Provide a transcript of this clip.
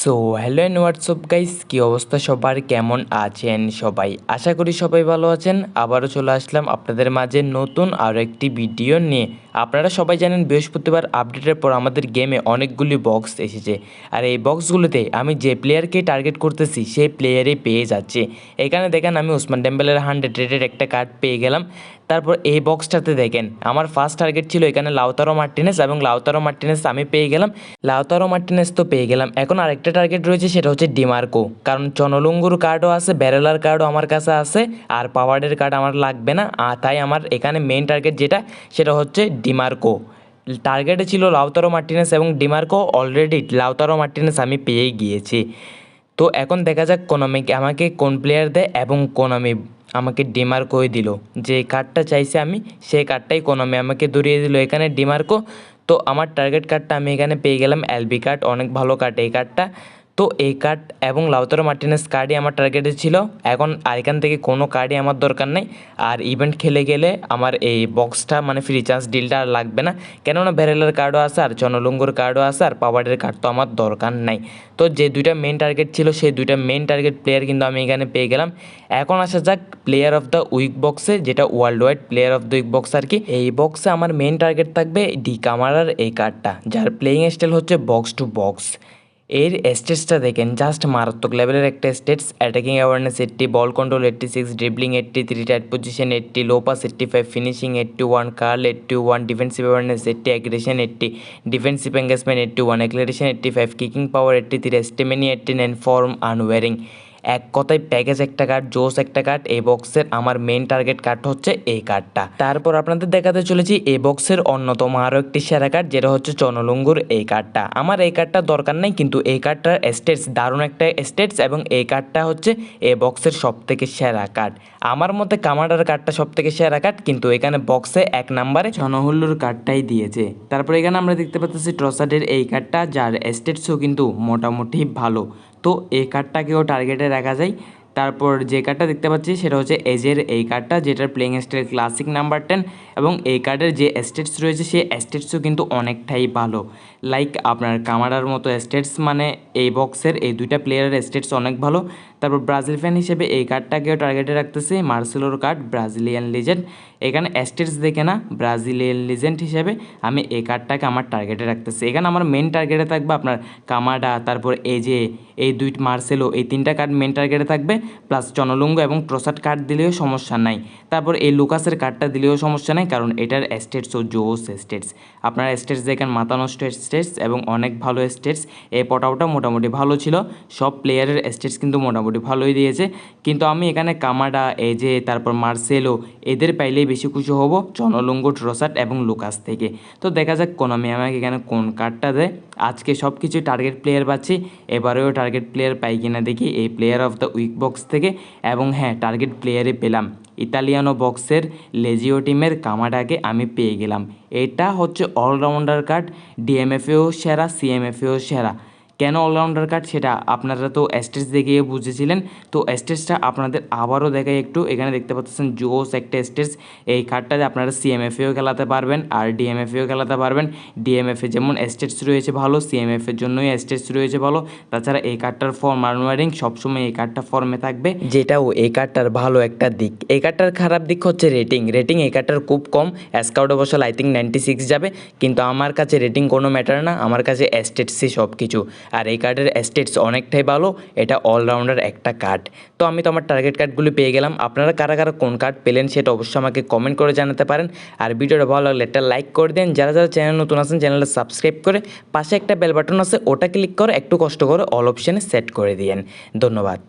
So hello and WhatsApp guys কী অবস্থা? সবার কেমন আছেন সবাই? আশা করি সবাই ভালো আছেন। আবারও চলে আসলাম আপনাদের মাঝে নতুন আরও একটি ভিডিও নিয়ে। আপনারা সবাই জানেন বৃহস্পতিবার আপডেটের পর আমাদের গেমে অনেকগুলি বক্স এসেছে। আর এই বক্সগুলোতে আমি যে প্লেয়ারকে টার্গেট করতেছি, সেই প্লেয়ারই পেয়ে যাচ্ছে। এখানে দেখেন আমি ওসমান ডেম্বেলের হান্ড্রেড রেটেড একটা কার্ড পেয়ে গেলাম। তারপর এই বক্সটাতে দেখেন, আমার ফার্স্ট টার্গেট ছিল এখানে লাউতারো মার্টিনেস এবং লাউতারো মার্টিনেস আমি পেয়ে গেলাম। লাউতারো মার্টিনেস তো পেয়ে গেলাম। এখন আরেকটা টার্গেট রয়েছে, সেটা হচ্ছে ডিমার্কো। কারণ চনলুঙ্গুর কার্ডও আছে, ব্যারেলার কার্ডও আমার কাছে আছে, আর পাওয়ার্ডের কার্ড আমার লাগবে না। আর তাই আমার এখানে মেইন টার্গেট যেটা, সেটা হচ্ছে ডিমার্কো টার্গেটে ছিল লাউতারো মার্টিনেস এবং ডিমার্কো অলরেডি লাউতারো মার্টিনেস আমি পেয়ে গিয়েছি। তো এখন দেখা যাক কোনমি আমাকে কোন প্লেয়ার দেয় এবং কোনমি আমাকে ডিমার্কোই দিল। যে কার্ডটা চাইছে আমি, সেই কার্ডটাই কোনমি আমাকে ধরিয়ে দিল। এখানে ডিমার্কো তো আমার টার্গেট কার্ডটা আমি এখানে পেয়ে গেলাম এলবি কার্ড অনেক ভালো কার্ড এই কার্ডটা তো এই কার্ড এবং লাউতারো মার্টিনেস কার্ডই আমার টার্গেটে ছিল। এখন আর এখান থেকে কোনো কার্ডই আমার দরকার নেই। আর ইভেন্ট খেলে গেলে আমার এই বক্সটা মানে ফ্রি চান্স ডিলটা আর লাগবে না। কেননা ব্যারেলের কার্ডও আছে আর চনলুঙ্গুর কার্ডও আছে আর পাওয়ারের কার্ড তো আমার দরকার নাই। তো যে দুইটা মেন টার্গেট ছিল, সেই দুইটা মেন টার্গেট প্লেয়ার কিন্তু আমি এখানে পেয়ে গেলাম। এখন আসা যাক প্লেয়ার অফ দ্য উইক বক্সে যেটা world wide player of the week box আর কি। এই বক্সে আমার মেন টার্গেট থাকবে ডি কামারার এই কার্ডটা যার প্লেয়িং স্টাইল হচ্ছে বক্স টু বক্স এর স্টেটসটা দেখেন জাস্ট মারাত্মক লেভেলের একটা stats attacking awareness eighty ball control eighty six dribbling eighty three tight position eighty low pass five finishing eighty one curl eighty one defensive awareness eighty aggression eighty defensive engagement eighty one acceleration eighty five kicking power eighty three stamina eighty nine form unwavering এক কথায় package একটা card জোস একটা card এই বক্সের আমার main target card হচ্ছে এই কার্ডটা তারপর আপনাদের দেখাতে চলেছি এই বক্সের অন্যতম আরও একটি সেরা কার্ড যেটা হচ্ছে চনলুঙ্গুর এই কার্ডটা আমার এই কার্ডটা দরকার নেই, কিন্তু এই কার্ডটার স্টেটস দারুণ একটা স্টেটস এবং এই কার্ডটা হচ্ছে এই বক্সের সব থেকে সেরা কার্ড আমার মতে কামাডার কার্ডটা সব থেকে সেরা কার্ড কিন্তু এখানে বক্সে এক নাম্বারে চনহুল্লুর কার্ডটাই দিয়েছে। তারপর এখানে আমরা দেখতে পাচ্ছি ট্রসাডের এই কার্ডটা যার স্টেটসও কিন্তু মোটামুটি ভালো। তো এই কার্ডটাকেও টার্গেটে রাখা যায়। তারপর যে কার্ডটা দেখতে পাচ্ছি সেটা হচ্ছে এজের এই কার্ডটা যেটার playing stat classic number ten এবং এই কার্ডের যে স্টেটস রয়েছে সেই স্টেটসও কিন্তু অনেকটাই ভালো। লাইক আপনার কামারার মতো স্টেটস মানে এই বক্সের এই দুইটা প্লেয়ারের স্টেটস অনেক ভালো। তারপর ব্রাজিল ফ্যান হিসেবে এই কার্ডটাকেও টার্গেটে রাখতেছি মার্সেলোর কার্ড ব্রাজিলিয়ান লিজেন্ড এখানে অ্যাস্টেটস দেখে না, ব্রাজিলিয়ান লিজেন্ড হিসেবে আমি এই কার্ডটাকে আমার টার্গেটে রাখতেছি। এখানে আমার মেন টার্গেটে থাকবে আপনার কামাডা, তারপর এজে এই দুই মার্সেলো, এই তিনটা কার্ড মেন টার্গেটে থাকবে প্লাস চনলুঙ্গ এবং ট্রসাট কার্ড দিলেও সমস্যা নাই। তারপর এই লুকাসের কার্ডটা দিলেও সমস্যা নাই, কারণ এটার স্টেটস ও জোস স্টেটস আপনার স্টেটস দেখেন, মাথা নষ্ট স্টেটস এবং অনেক ভালো স্টেটস এই পটাওটা মোটামুটি ভালো ছিল। সব প্লেয়ারের স্টেটস কিন্তু মোটামুটি ভালোই দিয়েছে। কিন্তু আমি এখানে কামাডা এজে তারপর মার্সেলো, এদের পাইলেই বেশি খুশি হব চনলুঙ্গ ট্রসাট এবং লুকাস থেকে। তো দেখা যাক কোন আমি আমাকে এখানে কোন কার্ডটা দেয়। আজকে সব কিছু টার্গেট প্লেয়ার পাচ্ছি। এবারেও টার্গেট প্লেয়ার পাই কিনা দেখি এই player of the week box থেকে। এবং হ্যাঁ টার্গেট প্লেয়ারে পেলাম। ইতালিয়ানো বক্সের লেজিও টিমের কামাডাকে আমি পেয়ে গেলাম। এটা হচ্ছে অলরাউন্ডার কার্ড ডিএমএফেও সেরা সিএমএফেও সেরা। কেন অলরাউন্ডার কার্ড সেটা আপনারা তো স্টেজ দেখিয়ে বুঝেছিলেন। তো স্টেজটা আপনাদের আবারও দেখাই একটু। এখানে দেখতে পাচ্ছেন জোস একটা স্টেজ এই কার্ডটাতে আপনারা সিএমএফেও খেলাতে পারবেন আর ডিএমএফেও খেলাতে পারবেন। ডিএমএফে যেমন স্টেজ রয়েছে ভালো সিএমএফের জন্যই স্টেজ রয়েছে ভালো। তাছাড়া এই কার্ডটার ফর্ম আনওয়ারিং সবসময় এই কার্ডটা ফর্মে থাকবে। যেটাও এই কার্ডটার ভালো একটা দিক। এই কার্ডটার খারাপ দিক হচ্ছে রেটিং রেটিং এই কার্ডটার খুব কম। স্কাউট অবশ্য আই থিঙ্ক নাইনটি সিক্স যাবে। কিন্তু আমার কাছে রেটিং কোনো ম্যাটার না। আমার কাছে স্টেটসই সব কিছু আর এই কার্ডের স্টেটস অনেকটাই ভালো, এটা অলরাউন্ডার একটা কার্ড তো আমি তো আমার টার্গেট কার্ডগুলি পেয়ে গেলাম। আপনারা কারা কারা কোন কার্ড পেলেন সেটা অবশ্যই আমাকে কমেন্ট করে জানাতে পারেন। আর ভিডিওটা ভালো লাগলে একটা লাইক করে দেন। যারা যারা চ্যানেল নতুন আছেন চ্যানেলটা সাবস্ক্রাইব করে পাশে একটা বেল বাটন আছে, ওটা ক্লিক করে একটু কষ্ট করে অল অপশানে সেট করে দিয়েন। ধন্যবাদ।